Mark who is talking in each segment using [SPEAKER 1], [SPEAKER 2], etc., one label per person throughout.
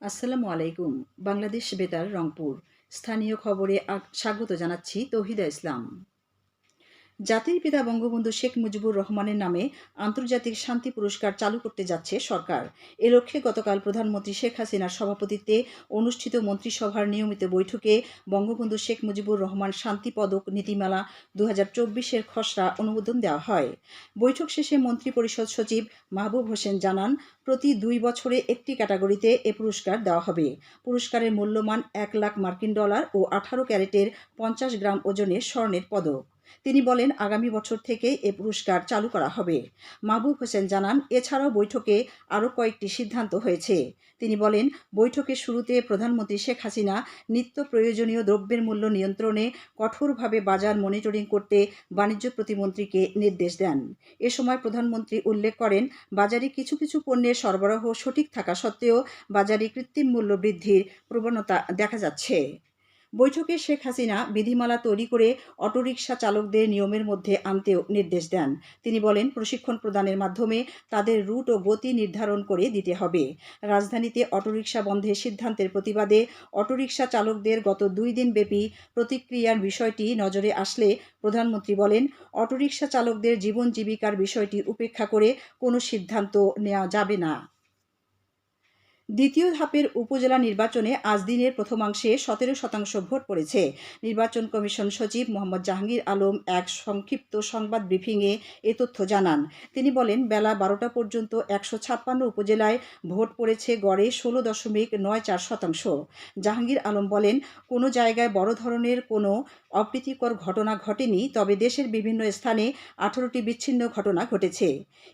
[SPEAKER 1] আসসালামু আলাইকুম বাংলাদেশ বেতার রংপুর। স্থানীয় খবরে স্বাগত জানাচ্ছি তহিদা ইসলাম। জাতির পিতা বঙ্গবন্ধু শেখ মুজিবুর রহমানের নামে আন্তর্জাতিক শান্তি পুরস্কার চালু করতে যাচ্ছে সরকার। এ লক্ষ্যে গতকাল প্রধানমন্ত্রী শেখ হাসিনার সভাপতিত্বে অনুষ্ঠিত মন্ত্রিসভার নিয়মিত বৈঠকে বঙ্গবন্ধু শেখ মুজিবুর রহমান শান্তি পদক নীতিমালা দু হাজার চব্বিশের খসড়া অনুমোদন দেওয়া হয়। বৈঠক শেষে মন্ত্রিপরিষদ সচিব মাহবুব হোসেন জানান, প্রতি দুই বছরে একটি ক্যাটাগরিতে এ পুরস্কার দেওয়া হবে। পুরস্কারের মূল্যমান এক লাখ মার্কিন ডলার ও আঠারো ক্যারেটের পঞ্চাশ গ্রাম ওজনের স্বর্ণের পদক। তিনি বলেন, আগামী বছর থেকে এ পুরস্কার চালু করা হবে। মাহবুব হোসেন জানান, এছাড়াও বৈঠকে আরও কয়েকটি সিদ্ধান্ত হয়েছে। তিনি বলেন, বৈঠকের শুরুতে প্রধানমন্ত্রী শেখ হাসিনা নিত্য প্রয়োজনীয় দ্রব্যের মূল্য নিয়ন্ত্রণে কঠোরভাবে বাজার মনিটরিং করতে বাণিজ্য প্রতিমন্ত্রীকে নির্দেশ দেন। এ সময় প্রধানমন্ত্রী উল্লেখ করেন, বাজারে কিছু কিছু পণ্যের সরবরাহ সঠিক থাকা সত্ত্বেও বাজারে কৃত্রিম মূল্য বৃদ্ধির প্রবণতা দেখা যাচ্ছে। বৈঠকে শেখ হাসিনা বিধিমালা তৈরি করে অটোরিকশা চালকদের নিয়মের মধ্যে আনতেও নির্দেশ দেন। তিনি বলেন, প্রশিক্ষণ প্রদানের মাধ্যমে তাদের রুট ও গতি নির্ধারণ করে দিতে হবে। রাজধানীতে অটোরিকশা বন্ধের সিদ্ধান্তের প্রতিবাদে অটোরিকশা চালকদের গত দুই দিন ব্যাপী প্রতিক্রিয়ার বিষয়টি নজরে আসলে প্রধানমন্ত্রী বলেন, অটোরিকশা চালকদের জীবন জীবিকার বিষয়টি উপেক্ষা করে কোনো সিদ্ধান্ত নেওয়া যাবে না। দ্বিতীয় ধাপের উপজেলা নির্বাচনে আজ দিনের প্রথমাংশে সতেরো শতাংশ ভোট পড়েছে। নির্বাচন কমিশন সচিব মোহাম্মদ জাহাঙ্গীর আলম এক সংক্ষিপ্ত সংবাদ ব্রিফিংয়ে এ তথ্য জানান। তিনি বলেন, বেলা বারোটা পর্যন্ত একশো ছাপ্পান্ন উপজেলায় ভোট পড়েছে গড়ে ষোলো দশমিক নয় চার শতাংশ। জাহাঙ্গীর আলম বলেন, কোনো জায়গায় বড় ধরনের কোনো অপ্রীতিকর ঘটনা ঘটেনি, তবে দেশের বিভিন্ন স্থানে আঠারোটি বিচ্ছিন্ন ঘটনা ঘটেছে।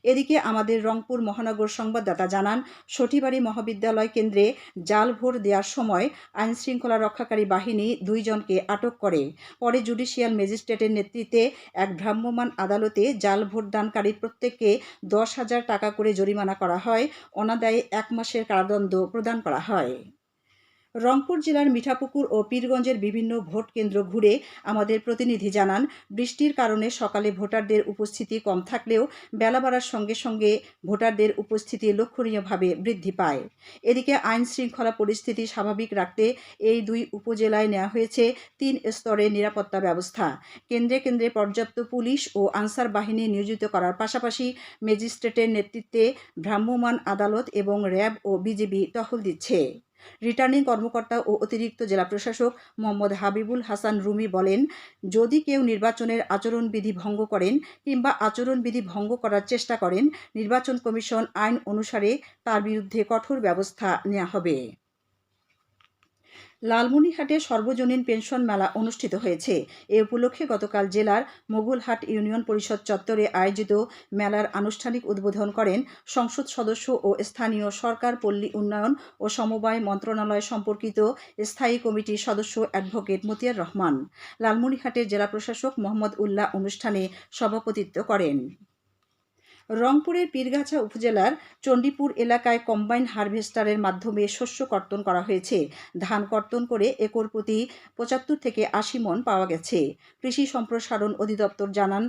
[SPEAKER 1] এদিকে আমাদের রংপুর মহানগর সংবাদদাতা জানান সঠিবাড়ি মহাবিদ্যালয় কেন্দ্রে জাল ভোট দেওয়ার সময় আইনশৃঙ্খলা রক্ষাকারী বাহিনী দুইজনকে আটক করে। পরে জুডিশিয়াল ম্যাজিস্ট্রেটের নেতৃত্বে এক ভ্রাম্যমাণ আদালতে জাল ভোটদানকারীর প্রত্যেককে দশ হাজার টাকা করে জরিমানা করা হয়। অনাদায়ে এক মাসের কারাদণ্ড প্রদান করা হয়। রংপুর জেলার মিঠাপুকুর ও পীরগঞ্জের বিভিন্ন ভোট কেন্দ্র ঘুরে আমাদের প্রতিনিধি জানান, বৃষ্টির কারণে সকালে ভোটারদের উপস্থিতি কম থাকলেও বেলা বাড়ার সঙ্গে সঙ্গে ভোটারদের উপস্থিতি লক্ষণীয়ভাবে বৃদ্ধি পায়। এদিকে আইন শৃঙ্খলা পরিস্থিতি স্বাভাবিক রাখতে এই দুই উপজেলায় নেওয়া হয়েছে তিন স্তরের নিরাপত্তা ব্যবস্থা। কেন্দ্রে কেন্দ্রে পর্যাপ্ত পুলিশ ও আনসার বাহিনী নিয়োজিত করার পাশাপাশি ম্যাজিস্ট্রেটের নেতৃত্বে ভ্রাম্যমাণ আদালত এবং র্যাব ও বিজিবি টহল দিচ্ছে। রিটার্নিং কর্মকর্তা ও অতিরিক্ত জেলা প্রশাসক মোহাম্মদ হাবিবুল হাসান রুমি বলেন, যদি কেউ নির্বাচনের আচরণবিধি ভঙ্গ করেন কিংবা আচরণবিধি ভঙ্গ করার চেষ্টা করেন, নির্বাচন কমিশন আইন অনুসারে তার বিরুদ্ধে কঠোর ব্যবস্থা নেওয়া হবে। লালমনিরহাটে সর্বজনীন পেনশন মেলা অনুষ্ঠিত হয়েছে। এ উপলক্ষে গতকাল জেলার মোগলহাট ইউনিয়ন পরিষদ চত্বরে আয়োজিত মেলার আনুষ্ঠানিক উদ্বোধন করেন সংসদ সদস্য ও স্থানীয় সরকার, পল্লী উন্নয়ন ও সমবায় মন্ত্রণালয় সম্পর্কিত স্থায়ী কমিটির সদস্য অ্যাডভোকেট মতিয়ার রহমান। লালমনিরহাটের জেলা প্রশাসক মোহাম্মদ উল্লাহ অনুষ্ঠানে সভাপতিত্ব করেন। রংপুরের পীরগাছা উপজেলার চণ্ডীপুর এলাকায় কম্বাইন হারভেস্টারের মাধ্যমে শস্য কর্তন করা হয়েছে। ধান কর্তন করে একর প্রতি পঁচাত্তর থেকে আশি মন পাওয়া গেছে। কৃষি সম্প্রসারণ অধিদপ্তর জানান,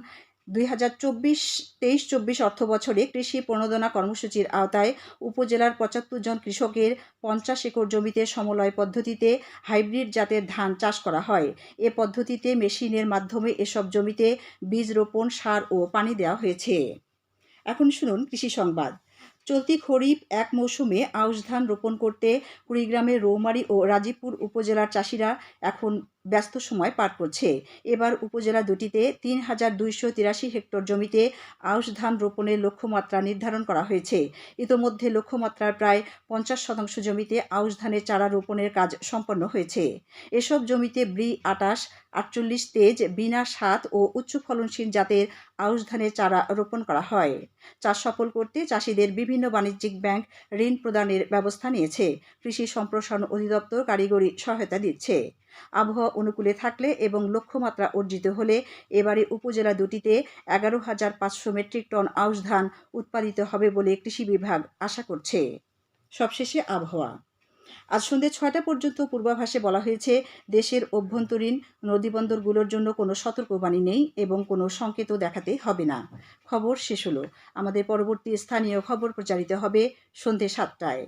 [SPEAKER 1] দুই হাজার চব্বিশ তেইশ চব্বিশ অর্থ বছরে কৃষি প্রণোদনা কর্মসূচির আওতায় উপজেলার পঁচাত্তর জন কৃষকের পঞ্চাশ একর জমিতে সমলয় পদ্ধতিতে হাইব্রিড জাতের ধান চাষ করা হয়। এ পদ্ধতিতে মেশিনের মাধ্যমে এসব জমিতে বীজ রোপণ, সার ও পানি দেওয়া হয়েছে। এখন শুনুন কৃষি সংবাদ। চলতি খরিফ এক মৌসুমে আউশ ধান রোপণ করতে কুড়িগ্রামের রৌমারী ও রাজীবপুর উপজেলার চাষিরা এখন ব্যস্ত সময় পার করছে। এবার উপজেলা দুটিতে তিন হাজার দুইশো তিরাশি হেক্টর জমিতে আউশ ধান রোপণের লক্ষ্যমাত্রা নির্ধারণ করা হয়েছে। ইতোমধ্যে লক্ষ্যমাত্রার প্রায় পঞ্চাশ শতাংশ জমিতে আউশ ধানের চারা রোপণের কাজ সম্পন্ন হয়েছে। এসব জমিতে ব্রি, আটাশ, আটচল্লিশ তেজ, বিনা সাত ও উচ্চ ফলনশীল জাতের আউশ ধানের চারা রোপণ করা হয়। চাষ সফল করতে চাষিদের বিভিন্ন বাণিজ্যিক ব্যাংক ঋণ প্রদানের ব্যবস্থা নিয়েছে। কৃষি সম্প্রসারণ অধিদপ্তর কারিগরি সহায়তা দিচ্ছে। আবহাওয়া অনুকূলে থাকলে এবং লক্ষ্যমাত্রা অর্জিত হলে এবারে উপজেলা দুটিতে এগারো হাজার পাঁচশো মেট্রিক টন আউশ ধান উৎপাদিত হবে বলে কৃষি বিভাগ আশা করছে। সবশেষে আবহাওয়া। আজ সন্ধ্যে ছয়টা পর্যন্ত পূর্বাভাসে বলা হয়েছে, দেশের অভ্যন্তরীণ নদীবন্দরগুলোর জন্য কোনো সতর্কবাণী নেই এবং কোনো সংকেতও দেখাতে হবে না। খবর শেষ হলো। আমাদের পরবর্তী স্থানীয় খবর প্রচারিত হবে সন্ধ্যে সাতটায়।